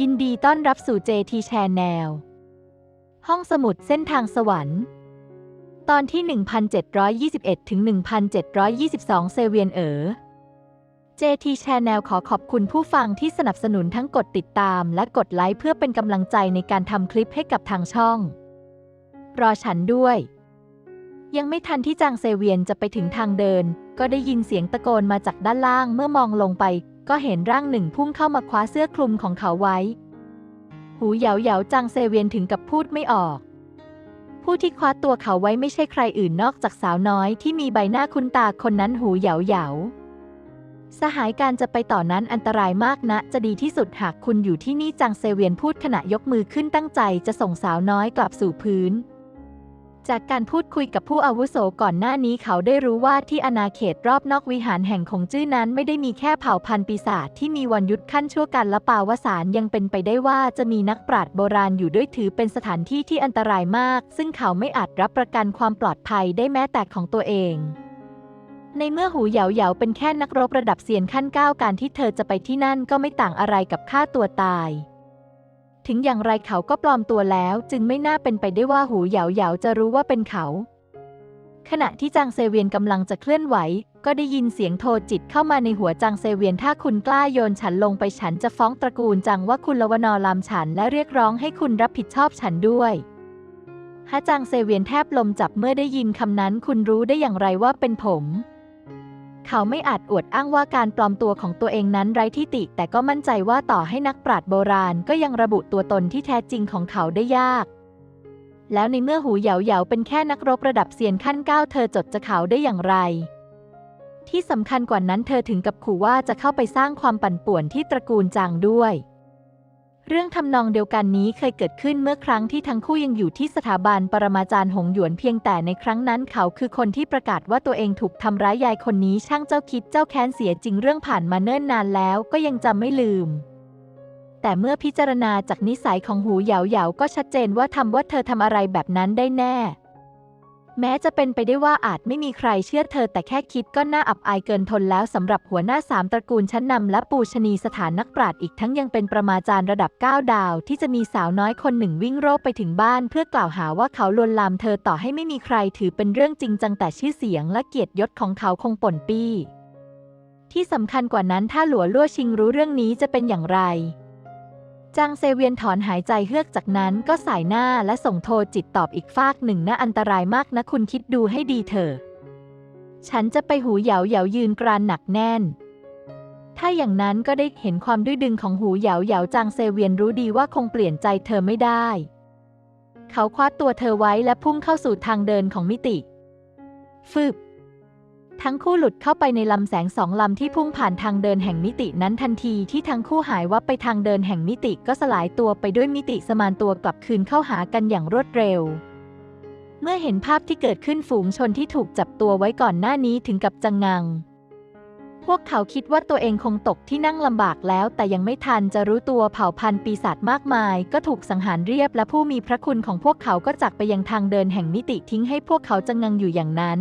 ยินดีต้อนรับสู่ JT Channel ห้องสมุดเส้นทางสวรรค์ ตอนที่ 1721 ถึง 1722 เซเวียนเอ๋อ JT Channel ขอขอบคุณผู้ฟังที่สนับสนุนทั้งกดติดตามและกดไลค์เพื่อเป็นกำลังใจในการทำคลิปให้กับทางช่อง รอฉันด้วย ยังไม่ทันที่จางเซเวียนจะไปถึงทางเดิน ก็ได้ยินเสียงตะโกนมาจากด้านล่างเมื่อมองลงไป ก็เห็นร่างหนึ่งพุ่งเข้ามาคว้าเสื้อคลุมของเขาไว้ หูเหยาเหยาจางเซเวียนถึงกับพูดไม่ออก ผู้ที่คว้าตัวเขาไว้ไม่ใช่ใครอื่นนอกจากสาวน้อยที่มีใบหน้าคุ้นตาคนนั้นหูเหยาเหยาสหายการจะไปต่อนั้นอันตรายมากนะ จะดีที่สุดหากคุณอยู่ที่นี่จางเซเวียนพูดขณะยกมือขึ้นตั้งใจจะส่งสาวน้อยกลับสู่พื้น จากการพูดคุยกับผู้อาวุโสก่อนหน้านี้เขาได้รู้ว่าที่อาณาเขตรอบนอกวิหารแห่งของจื้อนั้นไม่ได้มีแค่เผ่าพันธุ์ปีศาจที่มีวันยุทธขั้นชั่วกันและปาวสารยังเป็นไปได้ว่าจะมีนักปราชญ์โบราณอยู่ด้วยถือเป็นสถานที่ที่อันตรายมาก ซึ่งเขาไม่อาจรับประกันความปลอดภัยได้แม้แต่ของตัวเองในเมื่อหูเหยาเหยาเป็นแค่นักรบระดับเซียนขั้นก้าวการที่เธอจะไปที่นั่นก็ไม่ต่างอะไรกับฆ่าตัวตาย ถึงอย่างไรเขาก็ปลอมตัวแล้ว จึงไม่น่าเป็นไปได้ว่าหูเหยาเหยาจะรู้ว่าเป็นเขา ขณะที่จางเซเวียนกำลังจะเคลื่อนไหว ก็ได้ยินเสียงโทรจิตเข้ามาในหัวจางเซเวียนถ้าคุณกล้าโยนฉันลงไปฉันจะฟ้องตระกูลจังว่าคุณละวนอลามฉันและเรียกร้องให้คุณรับผิดชอบฉันด้วยฮะจางเซเวียนแทบลมจับเมื่อได้ยินคำนั้นคุณรู้ได้อย่างไรว่าเป็นผม เขาไม่อาจอวดอ้างว่าการปลอมตัวของตัวเองนั้นไร้ที่ติ แต่ก็มั่นใจว่าต่อให้นักปราชญ์โบราณก็ยังระบุตัวตนที่แท้จริงของเขาได้ยาก แล้วในเมื่อหูเหยาเหยาเป็นแค่นักรบระดับเซียนขั้นเก้าเธอจดจะเขาได้อย่างไร ที่สำคัญกว่านั้นเธอถึงกับขู่ว่าจะเข้าไปสร้างความปั่นป่วนที่ตระกูลจางด้วย เรื่องทำนองเดียวกันนี้เคยเกิดขึ้นเมื่อครั้งที่ทั้งคู่ยังอยู่ที่สถาบันปรมาจารย์หงหยวนเพียงแต่ในครั้งนั้นเขาคือคนที่ประกาศว่าตัวเองถูกทำร้ายยายคนนี้ช่างเจ้าคิดเจ้าแค้นเสียจริงเรื่องผ่านมาเนิ่นนานแล้วก็ยังจำไม่ลืม แต่เมื่อพิจารณาจากนิสัยของหูเหยาเหยาก็ชัดเจนว่าทำว่าเธอทำอะไรแบบนั้นได้แน่ แม้จะเป็นไปได้ว่าอาจไม่มีใครเชื่อเธอแต่แค่คิดก็น่าอับอายเกินทนแล้วสำหรับหัวหน้าสามตระกูลชั้นนำและปูชนีสถานนักปราชญ์อีกทั้งยังเป็นประมาจารย์ระดับ 9 ดาว ที่จะมีสาวน้อยคนหนึ่งวิ่งโรบไปถึงบ้าน เพื่อกล่าวหาว่าเขาลวนลามเธอต่อให้ไม่มีใครถือเป็นเรื่องจริงจังแต่ชื่อเสียงและเกียรติยศของเขาคงป่นปี้ ที่สำคัญกว่านั้นถ้าหลัวลั่วชิงรู้เรื่องนี้จะเป็นอย่างไร จางเซเวียนถอนหายใจเฮือกจากนั้นก็สายหน้าและส่งโทรจิตตอบอีกฟากหนึ่งน่าอันตรายมากนะคุณคิดดูให้ดีเถอะ ฉันจะไปหูเหยาเหยายืนกรานหนักแน่น ถ้าอย่างนั้นก็ได้เห็นความดื้อดึงของหูเหยาเหยาจางเซเวียนรู้ดีว่าคงเปลี่ยนใจเธอไม่ได้ เขาคว้าตัวเธอไว้และพุ่งเข้าสู่ทางเดินของมิติฟึบ ทั้งคู่หลุดเข้าไปในลำแสงสองลำที่พุ่งผ่านทางเดินแห่งมิตินั้นทันทีที่ทั้งคู่หายวับไปทางเดินแห่งมิติก็สลายตัวไปด้วยมิติสมานตัวกลับคืนเข้าหากันอย่างรวดเร็ว เมื่อเห็นภาพที่เกิดขึ้นฝูงชนที่ถูกจับตัวไว้ก่อนหน้านี้ถึงกับจังงัง พวกเขาคิดว่าตัวเองคงตกที่นั่งลำบากแล้ว แต่ยังไม่ทันจะรู้ตัวเผ่าพันธุ์ปีศาจมากมาย ก็ถูกสังหารเรียบและผู้มีพระคุณของพวกเขาก็จากไปยังทางเดินแห่งมิติทิ้งให้พวกเขาจังงังอยู่อย่างนั้น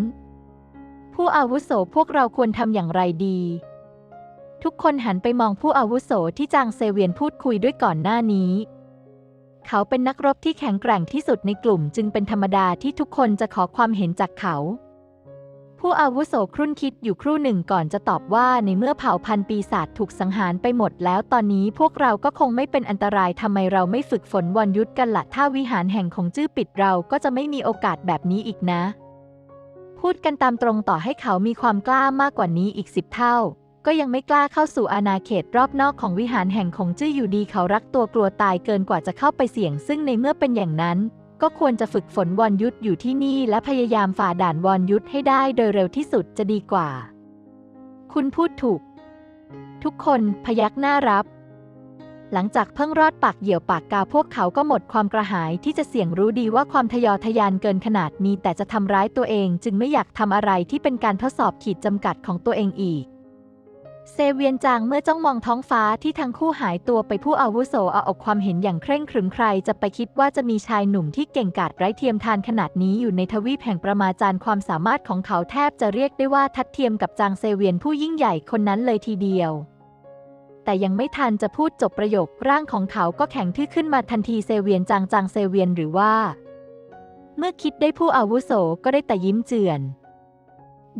ผู้อาวุโสพวกเราควรทำอย่างไรดี ทุกคนหันไปมองผู้อาวุโสที่จางเซเวียนพูดคุยด้วยก่อนหน้านี้ เขาเป็นนักรบที่แข็งแกร่งที่สุดในกลุ่มจึงเป็นธรรมดาที่ทุกคนจะขอความเห็นจากเขา ผู้อาวุโสครุ่นคิดอยู่ครู่หนึ่งก่อนจะตอบว่าในเมื่อเผ่าพันธุ์ปีศาจถูกสังหารไปหมดแล้วตอนนี้พวกเราก็คงไม่เป็นอันตรายทำไมเราไม่ฝึกฝนวันยุทธกันละถ้าวิหารแห่งของจื้อปิดเราก็จะไม่มีโอกาสแบบนี้อีกนะ พูดกันตามตรงต่อให้เขามีความกล้ามากกว่านี้อีกสิบเท่า ก็ยังไม่กล้าเข้าสู่อาณาเขตรอบนอกของวิหารแห่งของจื้ออยู่ดีเขารักตัวกลัวตายเกินกว่าจะเข้าไปเสี่ยง ซึ่งในเมื่อเป็นอย่างนั้น ก็ควรจะฝึกฝนวอนยุทธอยู่ที่นี่ และพยายามฝ่าด่านวอนยุทธให้ได้โดยเร็วที่สุดจะดีกว่า คุณพูดถูก ทุกคนพยักหน้ารับ หลังจากเพิ่งรอดปากเหยี่ยวปากกาพวกเขาก็หมดความกระหายที่จะเสี่ยงรู้ดีว่าความทะยอทะยานเกินขนาดมีแต่จะทำร้ายตัวเองจึงไม่อยากทำอะไรที่เป็นการทดสอบขีดจำกัดของตัวเองอีก เซเวียนจางเมื่อจ้องมองท้องฟ้าที่ทั้งคู่หายตัวไปผู้อาวุโสเอาอกความเห็นอย่างเคร่งครึมใครจะไปคิดว่าจะมีชายหนุ่มที่เก่งกาจไร้เทียมทานขนาดนี้อยู่ในทวีปแห่งประมาจารย์ความสามารถของเขาแทบจะเรียกได้ว่าทัดเทียมกับจางเซเวียนผู้ยิ่งใหญ่คนนั้นเลยทีเดียว แต่ยังไม่ทันจะพูดจบประโยคร่างของเขาก็แข็งทื่อขึ้นมาทันทีเซเวียนจางจางเซเวียนหรือว่า เมื่อคิดได้ผู้อาวุโสก็ได้แต่ยิ้มเจือน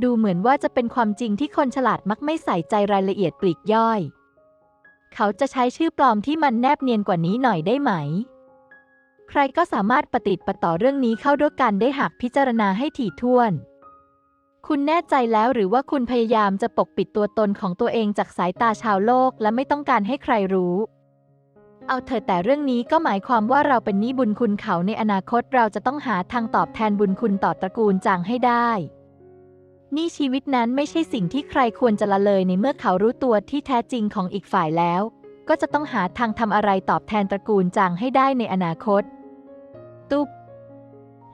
ดูเหมือนว่าจะเป็นความจริงที่คนฉลาดมักไม่ใส่ใจรายละเอียดปลีกย่อย เขาจะใช้ชื่อปลอมที่มันแนบเนียนกว่านี้หน่อยได้ไหม ใครก็สามารถปฏิติดปต่อเรื่องนี้เข้าด้วยกันได้หากพิจารณาให้ถี่ถ้วน คุณแน่ใจแล้วหรือว่าคุณพยายามจะปกปิดตัวตนของตัวเองจากสายตาชาวโลกและไม่ต้องการให้ใครรู้ เอาเถอะแต่เรื่องนี้ก็หมายความว่าเราเป็นหนี้บุญคุณเขาในอนาคตเราจะต้องหาทางตอบแทนบุญคุณต่อตระกูลจางให้ได้นี่ชีวิตนั้นไม่ใช่สิ่งที่ใครควรจะละเลยในเมื่อเขารู้ตัวที่แท้จริงของอีกฝ่ายแล้ว ก็จะต้องหาทางทำอะไรตอบแทนตระกูลจางให้ได้ในอนาคต ตุ๊บ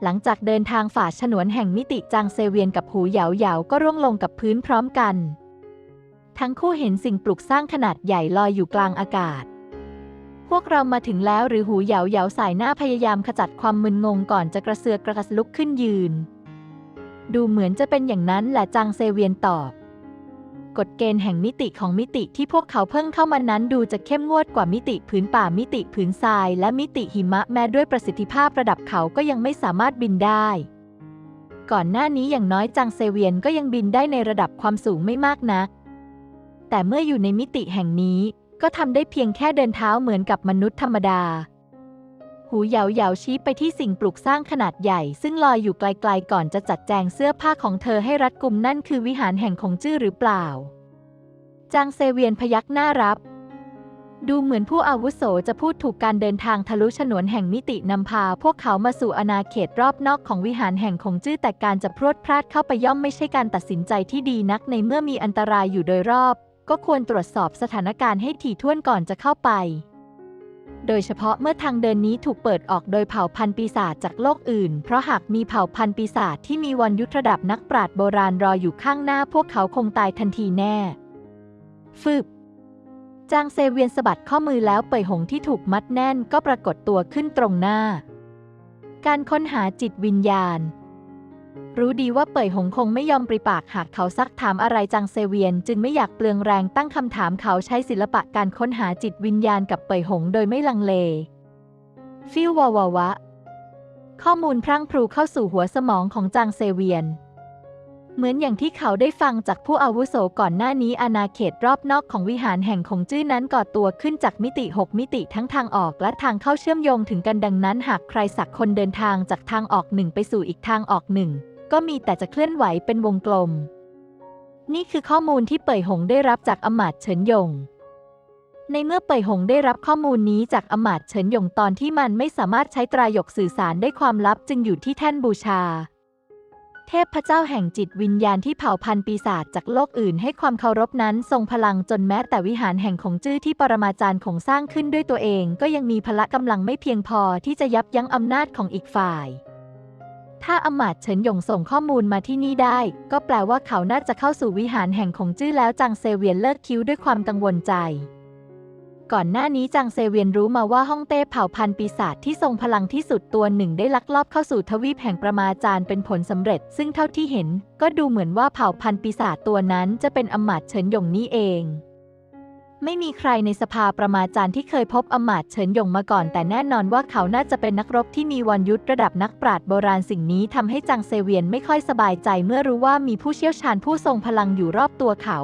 หลังจากเดินทางฝ่าฉนวนแห่งมิติจางเซเวียนกับหูเหยาเหยาก็ร่วงลงกับพื้นพร้อมกัน ทั้งคู่เห็นสิ่งปลูกสร้างขนาดใหญ่ลอยอยู่กลางอากาศ พวกเรามาถึงแล้วหรือหูเหยาเหยาสายหน้าพยายามขจัดความมึนงงก่อนจะกระเสือกกระสลุกขึ้นยืน ดูเหมือนจะเป็นอย่างนั้นแหละจางเซเวียนตอบ กฎเกณฑ์แห่งมิติของมิติที่พวกเขาเพิ่งเข้ามานั้นดูจะเข้มงวดกว่ามิติผืนป่ามิติผืนทราย และมิติหิมะแม้ด้วยประสิทธิภาพระดับเขาก็ยังไม่สามารถบินได้ ก่อนหน้านี้อย่างน้อยจางเซเวียนก็ยังบินได้ในระดับความสูงไม่มากนัก แต่เมื่ออยู่ในมิติแห่งนี้ ก็ทำได้เพียงแค่เดินเท้าเหมือนกับมนุษย์ธรรมดา หูเหยาเหยาชี้ไปที่สิ่งปลูกสร้างขนาดใหญ่ ซึ่งลอยอยู่ไกลๆก่อนจะจัดแจงเสื้อผ้าของเธอให้รัดกุมนั่นคือวิหารแห่งของจื้อหรือเปล่า จางเซเวียนพยักหน้ารับ ดูเหมือนผู้อาวุโสจะพูดถูกการเดินทางทะลุฉนวนแห่งมิตินำพา พวกเขามาสู่อาณาเขตรอบนอกของวิหารแห่งของจื้อแต่การจะพรวดพลาดเข้าไปย่อมไม่ใช่การตัดสินใจที่ดีนักในเมื่อมีอันตรายอยู่โดยรอบ ก็ควรตรวจสอบสถานการณ์ให้ถี่ถ้วนก่อนจะเข้าไป โดยเฉพาะเมื่อทางเดินนี้ถูกเปิดออกโดยเผ่าพันธุ์ปีศาจจากโลกอื่น เพราะหากมีเผ่าพันธุ์ปีศาจที่มีวันยุทธระดับนักปราชญ์โบราณรออยู่ข้างหน้าพวกเขาคงตายทันทีแน่ฟึบจางเซเวียนสะบัดข้อมือแล้วเปยหงที่ถูกมัดแน่นก็ปรากฏตัวขึ้นตรงหน้า การค้นหาจิตวิญญาณ รู้ดีว่าเป่ยหงคงไม่ยอมปริปากหากเขาซักถามอะไรจางเซเวียน จึงไม่อยากเปลืองแรงตั้งคำถามเขาใช้ศิลปะการค้นหาจิตวิญญาณกับเป่ยหงโดยไม่ลังเล ฟิววาวาวะ ข้อมูลพรั่งพรูเข้าสู่หัวสมองของจางเซเวียน เหมือนอย่างที่เขาได้ฟังจากผู้อาวุโสก่อนหน้านี้อาณาเขตรอบนอกของวิหารแห่งคงจื้อนั้นก่อตัวขึ้นจากมิติ 6 มิติทั้งทางออกและทางเข้าเชื่อมโยงถึงกันดังนั้น หากใครสักคนเดินทางจากทางออกหนึ่งไปสู่อีกทางออกหนึ่ง ก็มีแต่จะเคลื่อนไหวเป็นวงกลม นี่คือข้อมูลที่เป่ยหงได้รับจากอมาตเฉินยง ในเมื่อเป่ยหงได้รับข้อมูลนี้จากอมาตเฉินยงตอนที่มันไม่สามารถใช้ตรายกสื่อสารได้ความลับจึงอยู่ที่แท่นบูชา เทพเจ้าแห่งจิตวิญญาณที่เผ่าพันธุ์ปีศาจจากโลกอื่นให้ความเคารพนั้นทรงพลังจนแม้แต่วิหารแห่งของจื้อที่ปรมาจารย์ของสร้างขึ้นด้วยตัวเอง ก็ยังมีพละกำลังไม่เพียงพอที่จะยับยั้งอำนาจของอีกฝ่าย ถ้าอมาตย์เฉินหยงส่งข้อมูลมาที่นี่ได้ ก็แปลว่าเขาน่าจะเข้าสู่วิหารแห่งของจื้อแล้วจางเซเวียนเลิกคิ้วด้วยความกังวลใจ ก่อนหน้านี้จางเซเวียนรู้มาว่าฮ่องเต้เผ่าพันธุ์ปีศาจที่ทรงพลังที่สุดตัวหนึ่งได้ลักลอบเข้าสู่ทวีปแห่งประมาจารย์เป็นผลสำเร็จ ซึ่งเท่าที่เห็น ก็ดูเหมือนว่าเผ่าพันธุ์ปีศาจตัวนั้นจะเป็นอมาตย์เฉินหยงนี้เอง ไม่มีใครในสภาประมาจารย์ที่เคยพบอมาตเฉินหยงมาก่อน แต่แน่นอนว่าเขาน่าจะเป็นนักรบที่มีวันยุทธระดับนักปราชญ์โบราณสิ่งนี้ทำให้จางเซเวียนไม่ค่อยสบายใจเมื่อรู้ว่ามีผู้เชี่ยวชาญผู้ทรงพลังอยู่รอบตัวเขา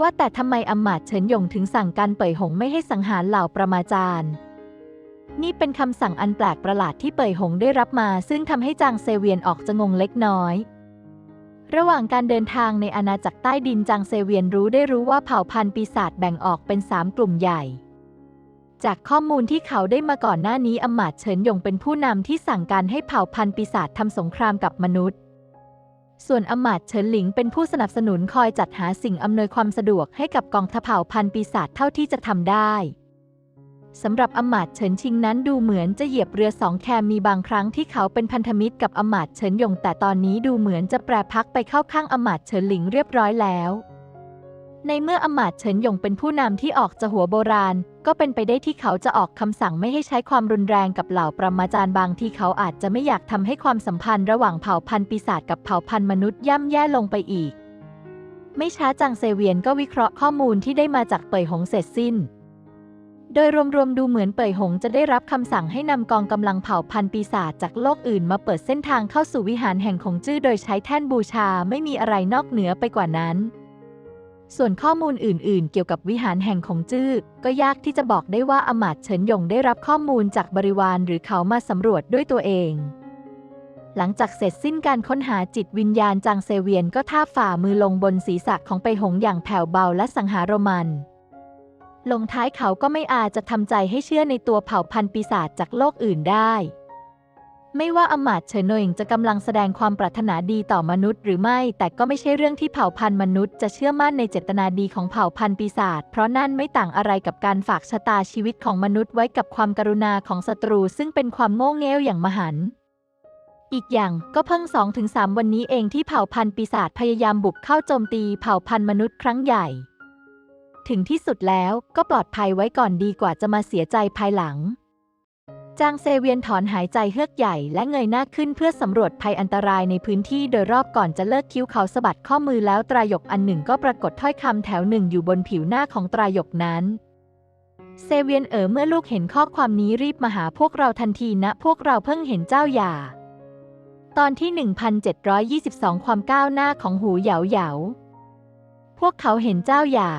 ว่าแต่ทำไมอมาตเฉินหยงถึงสั่งการเป่ยหงไม่ให้สังหารเหล่าประมาจารย์นี่เป็นคำสั่งอันแปลกประหลาดที่เป่ยหงได้รับมา ซึ่งทำให้จางเซเวียนออกจะงงเล็กน้อย ระหว่างการเดินทางในอาณาจักรใต้ดินจางเซเวียนรู้ได้รู้ว่าเผ่าพันธุ์ปีศาจแบ่งออกเป็นสามกลุ่มใหญ่ จากข้อมูลที่เขาได้มาก่อนหน้านี้อมาตเฉินหยงเป็นผู้นำที่สั่งการให้เผ่าพันธุ์ปีศาจทำสงครามกับมนุษย์ ส่วนอมาตเฉินหลิงเป็นผู้สนับสนุนคอยจัดหาสิ่งอำนวยความสะดวกให้กับกองทัพเผ่าพันธุ์ปีศาจเท่าที่จะทำได้ สำหรับอมาตเฉินชิงนั้นดูเหมือนจะเหยียบเรือสองแคมมีบางครั้งที่เขาเป็นพันธมิตรกับอมาตเฉินหยง แต่ตอนนี้ดูเหมือนจะแปรพักไปเข้าข้างอมาตเฉินหลิงเรียบร้อยแล้ว ในเมื่ออมาตเฉินหยงเป็นผู้นำที่ออกจะหัวโบราณ ก็เป็นไปได้ที่เขาจะออกคำสั่งไม่ให้ใช้ความรุนแรงกับเหล่าประมาจารย์บางที่เขาอาจจะไม่อยากทำให้ความสัมพันธ์ระหว่างเผ่าพันธุ์ปีศาจกับเผ่าพันธุ์มนุษย์ย่ำแย่ลงไปอีก ไม่ช้าจางเซเวียนก็วิเคราะห์ข้อมูลที่ได้มาจากเป่ยหงเสร็จสิ้น โดยรวมๆดูเหมือนเป่ยหงจะได้รับคำสั่งให้นำกองกำลังเผ่าพันธุ์ปีศาจจากโลกอื่นมาเปิดเส้นทางเข้าสู่วิหารแห่งของจื้อโดยใช้แท่นบูชาไม่มีอะไรนอกเหนือไปกว่านั้น ส่วนข้อมูลอื่นๆ เกี่ยวกับวิหารแห่งของจื้อก็ยากที่จะบอกได้ว่าอมาตเฉินหยงได้รับข้อมูลจากบริวารหรือเขามาสำรวจด้วยตัวเอง หลังจากเสร็จสิ้นการค้นหาจิตวิญญาณจางเซเวียนก็ท่าฝ่ามือลงบนศีรษะของไปหงอย่างแผ่วเบาและสังหารมัน ลงท้ายเขาก็ไม่อาจจะทำใจให้เชื่อในตัวเผ่าพันธุ์ปีศาจจากโลกอื่นได้ ไม่ว่าอมาตย์เฉินหยงจะกำลังแสดงความปรารถนาดีต่อมนุษย์หรือไม่ แต่ก็ไม่ใช่เรื่องที่เผ่าพันธุ์มนุษย์จะเชื่อมั่นในเจตนาดีของเผ่าพันธุ์ปีศาจ เพราะนั่นไม่ต่างอะไรกับการฝากชะตาชีวิตของมนุษย์ไว้กับความกรุณาของศัตรู ซึ่งเป็นความโง่เง่อย่างมหันต์อีกอย่างก็เพิ่งสองถึงสามวันนี้เองที่เผ่าพันธุ์ปีศาจพยายามบุกเข้าโจมตีเผ่าพันธุ์มนุษย์ครั้งใหญ่ ถึงที่สุดแล้วก็ปลอดภัยไว้ก่อนดีกว่าจะมาเสียใจภายหลัง จางเซเวียนถอนหายใจเฮือกใหญ่และเงยหน้าขึ้นเพื่อสำรวจภัยอันตรายในพื้นที่โดยรอบก่อนจะเลิกคิ้วเขาสะบัดข้อมือแล้วตรายกอันหนึ่งก็ปรากฏถ้อยคำแถวหนึ่งอยู่บนผิวหน้าของตรายกนั้นเซเวียนเอ๋อเมื่อลูกเห็นข้อความนี้รีบมาหาพวกเราทันทีนะ พวกเราเพิ่งเห็นเจ้าหย่า ตอนที่ 1722 ความก้าวหน้าของหูเหยาเหยา พวกเขาเห็นเจ้าหย่า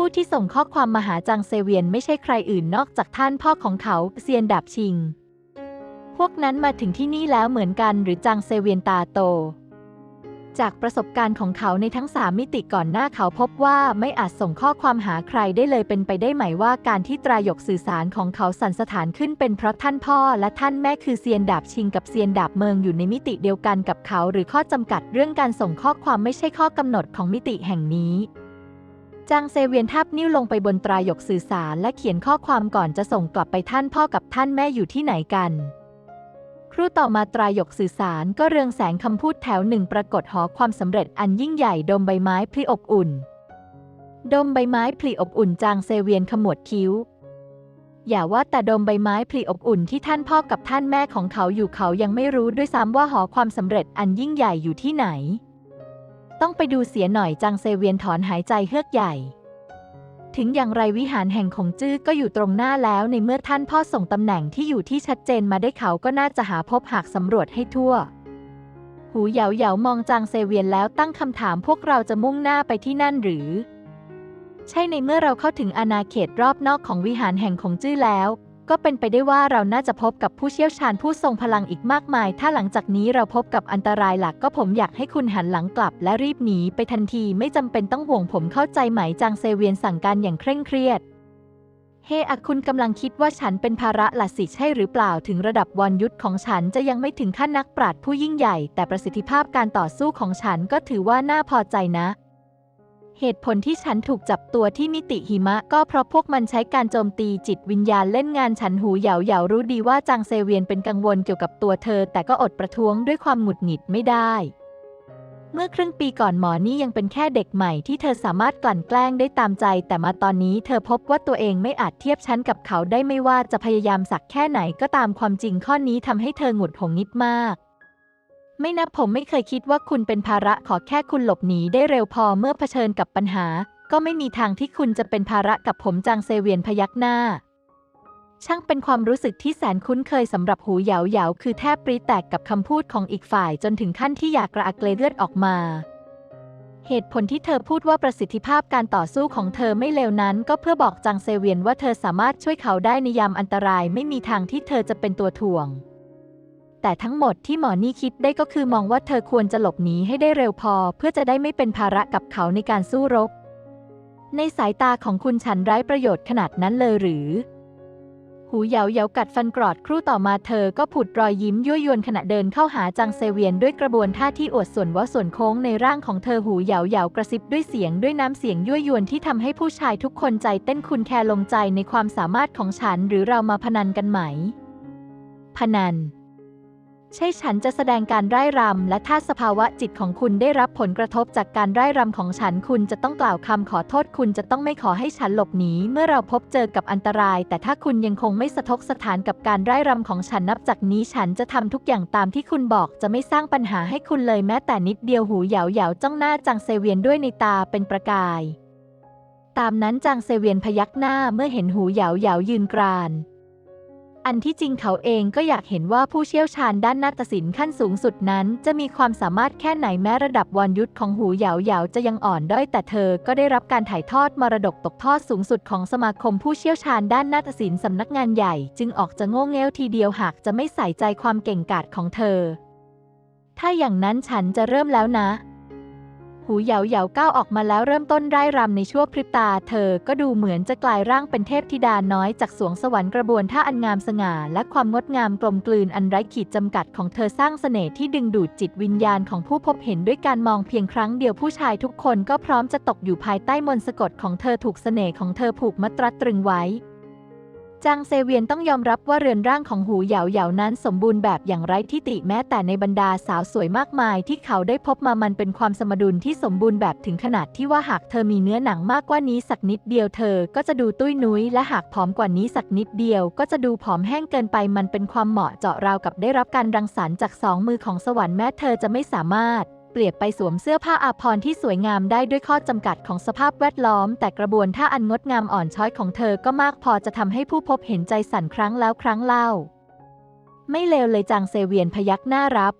ผู้ที่ส่งข้อความมาหาจางเซเวียนไม่ใช่ใครอื่นนอกจากท่านพ่อของเขาเซียนดาบชิง พวกนั้นมาถึงที่นี่แล้วเหมือนกันหรือจางเซเวียนตาโต จากประสบการณ์ของเขาในทั้งสามมิติก่อนหน้าเขาพบว่าไม่อาจส่งข้อความหาใครได้เลยเป็นไปได้ไหมว่าการที่ตรายกสื่อสารของเขาสันสถานขึ้นเป็นเพราะท่านพ่อและท่านแม่คือเซียนดาบชิงกับเซียนดาบเมืองอยู่ในมิติเดียวกันกับเขา หรือข้อจำกัดเรื่องการส่งข้อความไม่ใช่ข้อกำหนดของมิติแห่งนี้ จางเซเวียนทับนิ้วลงไปบนตรายกสื่อสารและเขียนข้อความก่อนจะส่งกลับไปท่านพ่อกับท่านแม่อยู่ที่ไหนกัน ครู่ต่อมาตรายกสื่อสารก็เรืองแสงคำพูดแถวหนึ่งปรากฏหอความสำเร็จอันยิ่งใหญ่ดมใบไม้พลีอบอุ่น ดมใบไม้พลีอบอุ่นจางเซเวียนขมวดคิ้ว อย่าว่าแต่ดมใบไม้พลีอบอุ่นที่ท่านพ่อกับท่านแม่ของเขาอยู่เขายังไม่รู้ด้วยซ้ำว่าหอความสำเร็จอันยิ่งใหญ่อยู่ที่ไหน ต้องไปดูเสียหน่อยจางเซเวียนถอนหายใจเฮือกใหญ่ ถึงอย่างไรวิหารแห่งของจื้อก็อยู่ตรงหน้าแล้วในเมื่อท่านพ่อส่งตำแหน่งที่อยู่ที่ชัดเจนมาได้เขาก็น่าจะหาพบหากสำรวจให้ทั่ว หูเหยาเหยามองจางเซเวียนแล้วตั้งคำถามพวกเราจะมุ่งหน้าไปที่นั่นหรือ ใช่ในเมื่อเราเข้าถึงอาณาเขตรอบนอกของวิหารแห่งของจื้อแล้ว ก็เป็นไปได้ว่าเราน่าจะพบกับผู้เชี่ยวชาญผู้ทรงพลังอีกมากมาย ถ้าหลังจากนี้เราพบกับอันตรายหลักก็ผมอยากให้คุณหันหลังกลับ และรีบหนีไปทันทีไม่จำเป็นต้องห่วงผมเข้าใจไหมจางเซเวียนสั่งการอย่างเคร่งเครียด เฮอะคุณกำลังคิดว่าฉันเป็นภาระละสิใช่หรือเปล่าถึงระดับวรยุทธของฉันจะยังไม่ถึงขั้นนักปราชญ์ผู้ยิ่งใหญ่ แต่ประสิทธิภาพการต่อสู้ของฉันก็ถือว่าน่าพอใจนะ เหตุผลที่ฉันถูกจับตัวที่มิติหิมะ ก็เพราะพวกมันใช้การโจมตีจิตวิญญาณเล่นงานฉันหูเหยาเหยารู้ดีว่าจางเซเวียนเป็นกังวลเกี่ยวกับตัวเธอ แต่ก็อดประท้วงด้วยความหงุดหงิดไม่ได้ เมื่อครึ่งปีก่อนหมอนี่ยังเป็นแค่เด็กใหม่ที่เธอสามารถกลั่นแกล้งได้ตามใจ แต่มาตอนนี้เธอพบว่าตัวเองไม่อาจเทียบชั้นกับเขาได้ไม่ว่าจะพยายามสักแค่ไหนก็ตามความจริงข้อนี้ทำให้เธอหงุดหงิดมาก ไม่นับผมไม่เคยคิดว่าคุณเป็นภาระขอแค่คุณหลบหนีได้เร็วพอเมื่อเผชิญกับปัญหา ก็ไม่มีทางที่คุณจะเป็นภาระกับผมจางเซเวียนพยักหน้า ช่างเป็นความรู้สึกที่แสนคุ้นเคยสำหรับหูเหยาเหยาคือแทบปรีแตกกับคำพูดของอีกฝ่ายจนถึงขั้นที่อยากกระอักเลเลือดออกมา เหตุผลที่เธอพูดว่าประสิทธิภาพการต่อสู้ของเธอไม่เลวนั้น ก็เพื่อบอกจางเซเวียนว่าเธอสามารถช่วยเขาได้ในยามอันตรายไม่มีทางที่เธอจะเป็นตัวถ่วง แต่ทั้งหมดที่หมอนี่คิดได้ก็คือมองว่าเธอควรจะหลบหนีให้ได้เร็วพอ เพื่อจะได้ไม่เป็นภาระกับเขาในการสู้รบ ในสายตาของคุณฉันไร้ประโยชน์ขนาดนั้นเลยหรือ หูเหยาเหยากัดฟันกรอดครู่ต่อมาเธอก็ผุดรอยยิ้มยั่วยวนขณะเดินเข้าหาจางเซเวียนด้วยกระบวนท่าที่อวดส่วนว่าส่วนโค้งในร่างของเธอหูเหยาเหยากระซิบด้วยเสียงด้วยน้ำเสียงยั่วยวนที่ทำให้ผู้ชายทุกคนใจเต้นคุณแคลงใจในความสามารถของฉันหรือเรามาพนันกันไหม พนัน ใช่ฉันจะแสดงการร่ายรำ และถ้าสภาวะจิตของคุณได้รับผลกระทบจากการร่ายรำของฉัน คุณจะต้องกล่าวคำขอโทษคุณจะต้องไม่ขอให้ฉันหลบหนีเมื่อเราพบเจอกับอันตราย แต่ถ้าคุณยังคงไม่สะทกสถานกับการร่ายรำของฉันนับจากนี้ฉันจะทำทุกอย่างตามที่คุณบอกจะไม่สร้างปัญหาให้คุณเลยแม้แต่นิดเดียวหูเหยาเหยาจ้องหน้าจางเซเวียนด้วยในตาเป็นประกาย ตามนั้นจางเซเวียนพยักหน้าเมื่อเห็นหูเหยาเหยายืนกราน อันที่จริงเขาเองก็อยากเห็นว่าผู้เชี่ยวชาญด้านนาฏศิลป์ขั้นสูงสุดนั้น จะมีความสามารถแค่ไหนแม้ระดับวรยุทธของหูเหยาเหยาจะยังอ่อนด้อยแต่เธอก็ได้รับการถ่ายทอดมรดกตกทอดสูงสุดของสมาคมผู้เชี่ยวชาญด้านนาฏศิลป์สำนักงานใหญ่ จึงออกจะโง่เง่วทีเดียวหากจะไม่ใส่ใจความเก่งกาจของเธอ ถ้าอย่างนั้นฉันจะเริ่มแล้วนะ หูเหยาเหยาก้าวออกมาแล้วเริ่มต้นไร่ายรำในชั่วพริบตา เธอก็ดูเหมือนจะกลายร่างเป็นเทพธิดาน้อยจากสวงสวรรค์กระบวนท่าอันงามสง่า และความงดงามกลมกลืนอันไร้ขีดจำกัดของเธอสร้างเสน่ห์ที่ดึงดูดจิตวิญญาณของผู้พบเห็นด้วยการมองเพียงครั้งเดียวผู้ชายทุกคนก็พร้อมจะตกอยู่ภายใต้มนต์สะกดของเธอถูกเสน่ห์ของเธอผูกมัดตรัดตรึงไว้ จางเซเวียนต้องยอมรับว่าเรือนร่างของหูเหยาเหยานั้นสมบูรณ์แบบอย่างไร้ที่ติแม้แต่ในบรรดาสาวสวยมากมายที่เขาได้พบมามันเป็นความสมดุลที่สมบูรณ์แบบถึงขนาดที่ว่าหากเธอมีเนื้อหนังมากกว่านี้สักนิดเดียวเธอก็จะดูตุ้ยนุ้ยและหากผอมกว่านี้สักนิดเดียวก็จะดูผอมแห้งเกินไปมันเป็นความเหมาะเจาะราวกับได้รับการรังสรรค์จากสองมือของสวรรค์แม้เธอจะไม่สามารถ ปรียบไปสวมเสื้อผ้าอาภรณ์ที่สวยงามได้ด้วยข้อจำกัดของสภาพแวดล้อม แต่กระบวนท่าอันงดงามอ่อนช้อยของเธอก็มากพอจะทำให้ผู้พบเห็นใจสั่นครั้งแล้วครั้งเล่า ไม่เลวเลยจางเซเวียนพยักหน้ารับ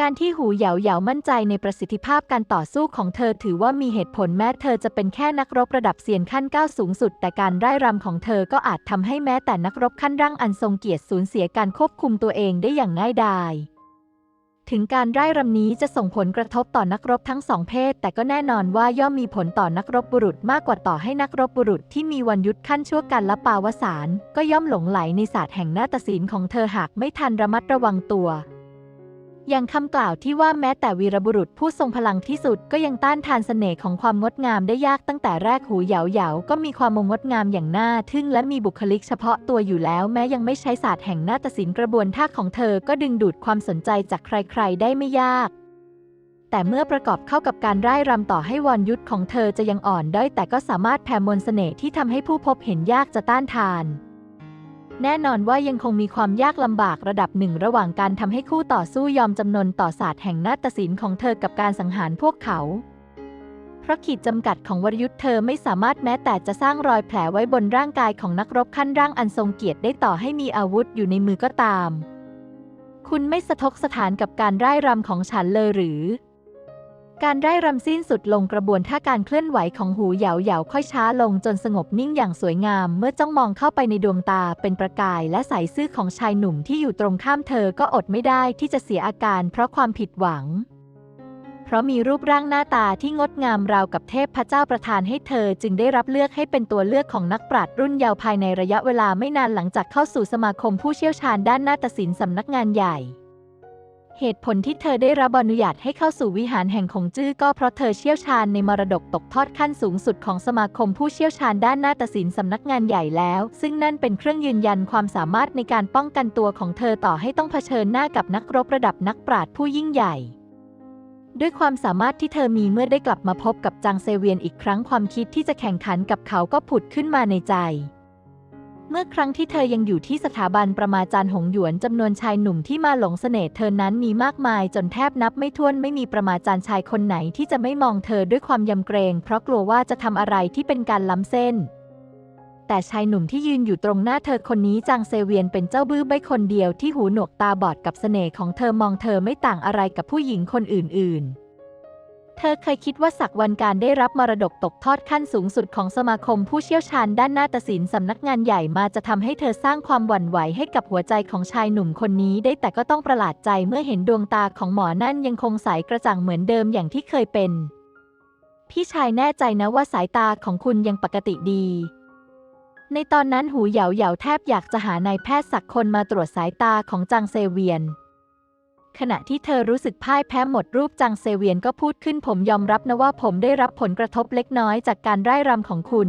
การที่หูเหยาเหยามั่นใจในประสิทธิภาพการต่อสู้ของเธอถือว่ามีเหตุผลแม้เธอจะเป็นแค่นักรบระดับเซียนขั้นก้าวสูงสุด แต่การไร่ายรำของเธอก็อาจทำให้แม้แต่นักรบขั้นร่างอันทรงเกียรติสูญเสียการควบคุมตัวเองได้อย่างง่ายดาย ถึงการร่ายรำนี้จะส่งผลกระทบต่อนักรบทั้งสองเพศ แต่ก็แน่นอนว่าย่อมมีผลต่อนักรบบุรุษมากกว่าต่อให้นักรบบุรุษที่มีวันยุทธขั้นชั่วกันละปาวสาร ก็ย่อมหลงไหลในศาสตร์แห่งนาฏศิลป์ของเธอหากไม่ทันระมัดระวังตัว อย่างคำกล่าวที่ว่าแม้แต่วีรบุรุษผู้ทรงพลังที่สุดก็ยังต้านทานเสน่ห์ของความงดงามได้ยากตั้งแต่แรกหูเหยาเหยาก็มีความมงดงามอย่างน่าทึ่งและมีบุคลิกเฉพาะตัวอยู่แล้ว แม้ยังไม่ใช้ศาสตร์แห่งนาฏศิลป์กระบวนท่าของเธอก็ดึงดูดความสนใจจากใครๆ ได้ไม่ยากแต่เมื่อประกอบเข้ากับการร่ายรำต่อให้วรยุทธของเธอจะยังอ่อนด้อยแต่ก็สามารถแผ่มนต์เสน่ห์ที่ทำให้ผู้พบเห็นยากจะต้านทาน แน่นอนว่ายังคงมีความยากลำบากระดับหนึ่งระหว่างการทำให้คู่ต่อสู้ยอมจำนนต่อศาสตร์แห่งนาฏศิลป์ของเธอกับการสังหารพวกเขา เพราะขีดจำกัดของวรยุทธ์เธอไม่สามารถแม้แต่จะสร้างรอยแผลไว้บนร่างกายของนักรบขั้นร่างอันทรงเกียรติได้ต่อให้มีอาวุธอยู่ในมือก็ตาม คุณไม่สะทกสถานกับการร่ายรำของฉันเลยหรือ การร่ายรำสิ้นสุดลงกระบวนท่าการเคลื่อนไหวของหูเหยาเหยาค่อยช้าลงจนสงบนิ่งอย่างสวยงาม เมื่อจ้องมองเข้าไปในดวงตาเป็นประกายและใสซื่อของชายหนุ่มที่อยู่ตรงข้ามเธอก็อดไม่ได้ที่จะเสียอาการเพราะความผิดหวัง เพราะมีรูปร่างหน้าตาที่งดงามราวกับเทพพระเจ้าประทานให้เธอจึงได้รับเลือกให้เป็นตัวเลือกของนักปราชญ์รุ่นเยาว์ภายในระยะเวลาไม่นานหลังจากเข้าสู่สมาคมผู้เชี่ยวชาญด้านนาฏศิลป์สำนักงานใหญ่ เหตุผลที่เธอได้รับอนุญาตให้เข้าสู่วิหารแห่งคงจื้อก็เพราะเธอเชี่ยวชาญในมรดกตกทอดขั้นสูงสุดของสมาคมผู้เชี่ยวชาญด้านนาฏศิลป์สำนักงานใหญ่แล้ว ซึ่งนั่นเป็นเครื่องยืนยันความสามารถในการป้องกันตัวของเธอต่อให้ต้องเผชิญหน้ากับนักรบระดับนักปราชญ์ผู้ยิ่งใหญ่ ด้วยความสามารถที่เธอมีเมื่อได้กลับมาพบกับจางเซเวียนอีกครั้งความคิดที่จะแข่งขันกับเขาก็ผุดขึ้นมาในใจ มื่อครั้งที่เธอยังอยู่ที่สถาบันประมาจารย์หงหยวนจำนวนชายหนุ่มที่มาหลงเสน่ห์เธอนั้นมีมากมายจนแทบนับไม่ถ้วนไม่มีประมาจารย์ชายคนไหนที่จะไม่มองเธอด้วยความยำเกรง เพราะกลัวว่าจะทำอะไรที่เป็นการล้ำเส้น แต่ชายหนุ่มที่ยืนอยู่ตรงหน้าเธอคนนี้จางเซเวียนเป็นเจ้าบื้อใบคนเดียวที่หูหนวกตาบอดกับเสน่ห์ของเธอมองเธอไม่ต่างอะไรกับผู้หญิงคนอื่นๆ เธอเคยคิดว่าสักวันการได้รับมรดกตกทอดขั้นสูงสุดของสมาคมผู้เชี่ยวชาญด้านนาฏศิลป์สำนักงานใหญ่มาจะทำให้เธอสร้างความหวั่นไหวให้กับหัวใจของชายหนุ่มคนนี้ได้แต่ก็ต้องประหลาดใจเมื่อเห็นดวงตาของหมอนั่นยังคงใสกระจ่างเหมือนเดิมอย่างที่เคยเป็น พี่ชายแน่ใจนะว่าสายตาของคุณยังปกติดี ในตอนนั้นหูเหยาเหยาแทบอยากจะหานายแพทย์สักคนมาตรวจสายตาของจางเซเวียน ขณะที่เธอรู้สึกพ่ายแพ้หมดรูปจังเซเวียนก็พูดขึ้นผมยอมรับนะว่าผมได้รับผลกระทบเล็กน้อยจากการร่ายรำของคุณ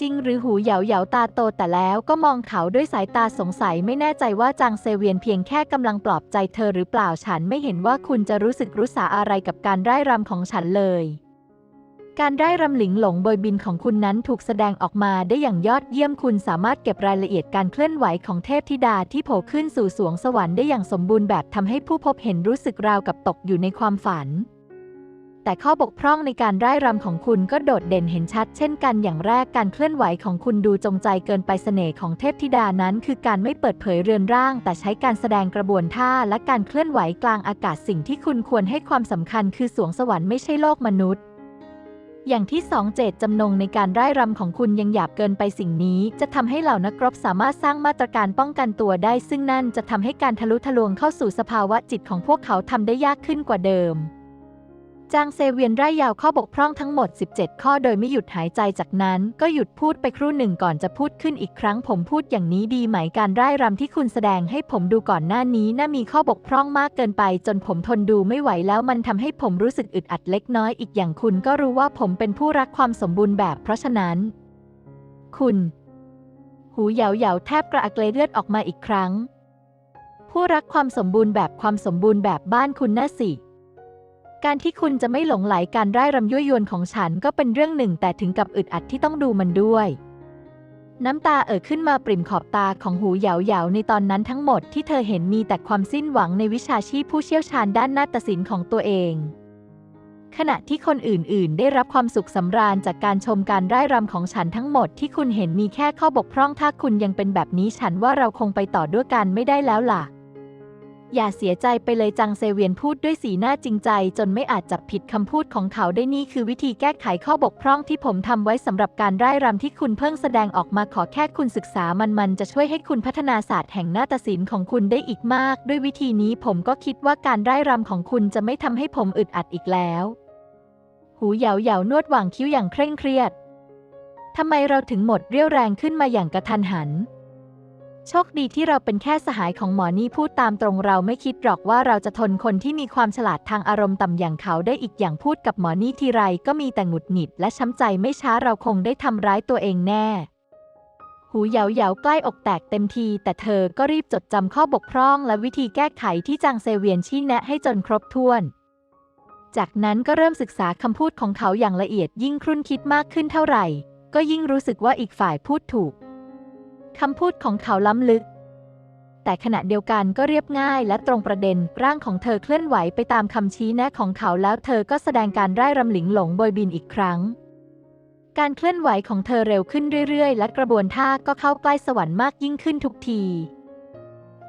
จริงหรือหูเหยาเหยาตาโตแต่แล้วก็มองเขาด้วยสายตาสงสัยไม่แน่ใจว่าจางเซเวียนเพียงแค่กำลังปลอบใจเธอหรือเปล่าฉันไม่เห็นว่าคุณจะรู้สึกรู้สาอะไรกับการร่ายรำของฉันเลย การร่ายรำหลิงหลงโบยบินของคุณนั้นถูกแสดงออกมาได้อย่างยอดเยี่ยมคุณสามารถเก็บรายละเอียดการเคลื่อนไหวของเทพธิดาที่โผล่ขึ้นสู่สวงสวรรค์ได้อย่างสมบูรณ์แบบทำให้ผู้พบเห็นรู้สึกราวกับตกอยู่ในความฝัน แต่ข้อบกพร่องในการร่ายรำของคุณก็โดดเด่นเห็นชัด เช่นกันอย่างแรกการเคลื่อนไหวของคุณดูจงใจเกินไปเสน่ห์ของเทพธิดานั้น คือการไม่เปิดเผยเรือนร่าง แต่ใช้การแสดงกระบวนท่าและการเคลื่อนไหวกลางอากาศสิ่งที่คุณควรให้ความสำคัญคือสวงสวรรค์ไม่ใช่โลกมนุษย์ อย่างที่สองเจตจำนงในการร่ายรำของคุณยังหยาบเกินไปสิ่งนี้ จะทำให้เหล่านักรบสามารถสร้างมาตรการป้องกันตัวได้ ซึ่งนั่นจะทำให้การทะลุทะลวงเข้าสู่สภาวะจิตของพวกเขาทำได้ยากขึ้นกว่าเดิม จางเซเวียนไร่ยาวข้อบกพร่องทั้งหมด 17 ข้อโดยไม่หยุดหายใจจากนั้น ก็หยุดพูดไปครู่หนึ่งก่อนจะพูดขึ้นอีกครั้งผมพูดอย่างนี้ดีไหมการร่ายรำที่คุณแสดงให้ผมดูก่อนหน้านี้น่ามีข้อบกพร่องมากเกินไป จนผมทนดูไม่ไหวแล้วมันทำให้ผมรู้สึกอึดอัดเล็กน้อยอีกอย่างคุณก็รู้ว่าผมเป็นผู้รักความสมบูรณ์แบบ เพราะฉะนั้น คุณ หูเหยาเหยาแทบกระอักเลเลือดออกมาอีกครั้ง ผู้รักความสมบูรณ์แบบความสมบูรณ์แบบบ้านคุณน่าสิ การที่คุณจะไม่หลงไหลการร่ายรำยั่วยวนของฉันก็เป็นเรื่องหนึ่ง แต่ถึงกับอึดอัดที่ต้องดูมันด้วย น้ำตาเอ่อขึ้นมาปริ่มขอบตาของหูเหยาเหยาในตอนนั้นทั้งหมดที่เธอเห็นมีแต่ความสิ้นหวังในวิชาชีพผู้เชี่ยวชาญด้านนาฏศิลป์ของตัวเอง ขณะที่คนอื่น ๆ ได้รับความสุขสำราญจากการชมการร่ายรำของฉันทั้งหมดที่คุณเห็นมีแค่ข้อบกพร่องถ้าคุณยังเป็นแบบนี้ฉันว่าเราคงไปต่อด้วยกันไม่ได้แล้วล่ะ อย่าเสียใจไปเลยจังเซเวียนพูดด้วยสีหน้าจริงใจ จนไม่อาจจับผิดคำพูดของเขาได้นี่คือวิธีแก้ไขข้อบกพร่องที่ผมทำไว้สำหรับการร่ายรำที่คุณเพิ่งแสดงออกมาขอแค่คุณศึกษามันมันจะช่วยให้คุณพัฒนาศาสตร์แห่งนาฏศิลป์ของคุณได้อีกมาก ด้วยวิธีนี้ผมก็คิดว่าการร่ายรำของคุณจะไม่ทำให้ผมอึดอัดอีกแล้ว หูเหยาเหยานวดหว่างคิ้วอย่างเคร่งเครียดทำไมเราถึงหมดเรี่ยวแรงขึ้นมาอย่างกระทันหัน โชคดีที่เราเป็นแค่สหายของหมอนี่พูดตามตรงเราไม่คิดหรอกว่าเราจะทนคนที่มีความฉลาดทางอารมณ์ต่ำอย่างเขาได้อีกอย่างพูดกับหมอนี่ทีไรก็มีแต่หงุดหงิดและช้ำใจไม่ช้าเราคงได้ทำร้ายตัวเองแน่หูเหยาเหยาใกล้อกแตกเต็มที แต่เธอก็รีบจดจำข้อบกพร่อง และวิธีแก้ไขที่จางเซเวียนชี้แนะให้จนครบถ้วน จากนั้นก็เริ่มศึกษาคำพูดของเขาอย่างละเอียดยิ่งครุ่นคิดมากขึ้นเท่าไหร่ ก็ยิ่งรู้สึกว่าอีกฝ่ายพูดถูก คำพูดของเขาล้ำลึก แต่ขณะเดียวกันก็เรียบง่ายและตรงประเด็น ร่างของเธอเคลื่อนไหวไปตามคำชี้แนะของเขาแล้วเธอก็แสดงการร่ายรำหลิงหลงโบยบินอีกครั้ง การเคลื่อนไหวของเธอเร็วขึ้นเรื่อยๆ และกระบวนท่าก็เข้าใกล้สวรรค์มากยิ่งขึ้นทุกที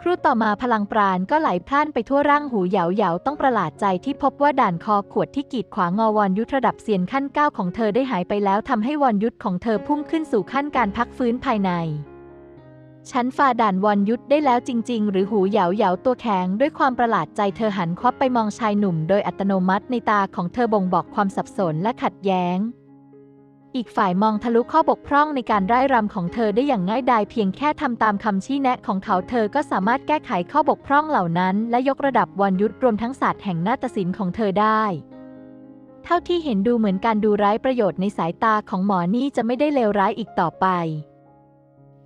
ครู่ต่อมาพลังปราณก็ไหลพล่านไปทั่วร่างหูเหยาเหยาต้องประหลาดใจที่พบว่าด่านคอขวดที่กีดขวางงอวรยุทธระดับเซียนขั้นเก้าของเธอได้หายไปแล้วทำให้วรยุทธของเธอพุ่งขึ้นสู่ขั้นการพักฟื้นภายใน ฉันฝ่าด่านวรยุทธได้แล้วจริง ๆ หรือหูเหยาเหยาตัวแข็งด้วยความประหลาดใจเธอหันควับไปมองชายหนุ่มโดยอัตโนมัติในตาของเธอบ่งบอกความสับสนและขัดแย้ง อีกฝ่ายมองทะลุข้อบกพร่องในการร่ายรำของเธอได้อย่างง่ายดายเพียงแค่ทำตามคำชี้แนะของเขาเธอก็สามารถแก้ไขข้อบกพร่องเหล่านั้น และยกระดับวรยุทธรวมทั้งศาสตร์แห่งนาฏศิลป์ของเธอได้เท่าที่เห็นดูเหมือนการดูร้ายประโยชน์ในสายตาของหมอนี่จะไม่ได้เลวร้ายอีกต่อไป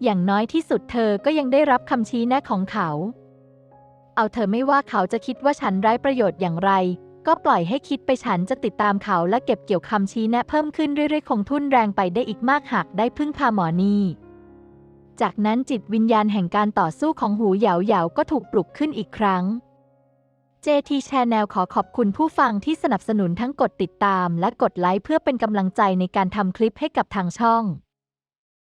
อย่างน้อยที่สุดเธอก็ยังได้รับคำชี้แนะของเขา เอาเธอไม่ว่าเขาจะคิดว่าฉันไร้ประโยชน์อย่างไร ก็ปล่อยให้คิดไปฉันจะติดตามเขาและเก็บเกี่ยวคำชี้แนะเพิ่มขึ้นเรื่อยๆ คงทุ่นแรงไปได้อีกมากหากได้พึ่งพาหมอนี่จากนั้นจิตวิญญาณแห่งการต่อสู้ของหูเหยาเหยาก็ถูกปลุกขึ้นอีกครั้ง JT Channel ขอขอบคุณผู้ฟังที่สนับสนุนทั้งกดติดตามและกดไลค์เพื่อเป็นกำลังใจในการทำคลิปให้กับทางช่อง